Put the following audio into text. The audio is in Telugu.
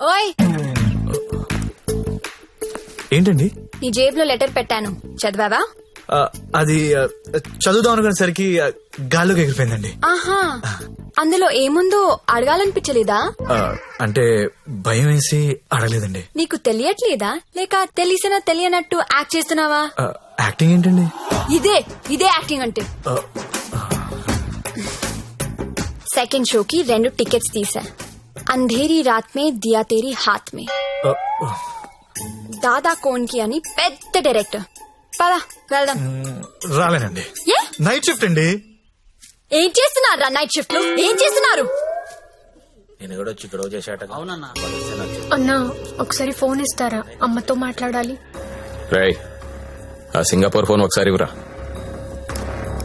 ఓయ్! ఏంటండి? నీ జేబులో లెటర్ పెట్టాను. చదివావా? ఆ, అది ఆ, చదువుదాం అనుకునేసరికి ఆ, గాల్లోకి ఎగిరిపోయిందండి. ఆహా! అందులో ఏముందో అడగాలనిపించలేదా? ఆ, అంటే భయం వేసి అడగలేదండి. నీకు తెలియట్లేదా? లేక తెలిసినా తెలియనట్టు యాక్ట్ చేస్తున్నావా? ఆ, యాక్టింగ్ ఏంటండి? ఇదే ఇదే యాక్టింగ్ అంటే. సెకండ్ షోకి రెండు టికెట్స్ తీసా. అంధేరి రాత్ మే దియా తేరీ హాత్ మే దాదా కోన్కి అని పెద్ద డైరెక్టర్ పదా వెళ్దాం రాలేనండి ఏ నైట్ షిఫ్ట్ అండి ఏం చేస్తున్నారు నైట్ షిఫ్ట్లో ఏం చేస్తున్నారు నేను కూడా వచ్చి గొడవ చేశాట అవునన్నా। అన్నా ఒకసారి ఫోన్ ఇస్తారా? అమ్మతో మాట్లాడాలి। రేయ్ ఆ సింగపూర్ ఫోన్ ఒకసారి ఇవ్వరా.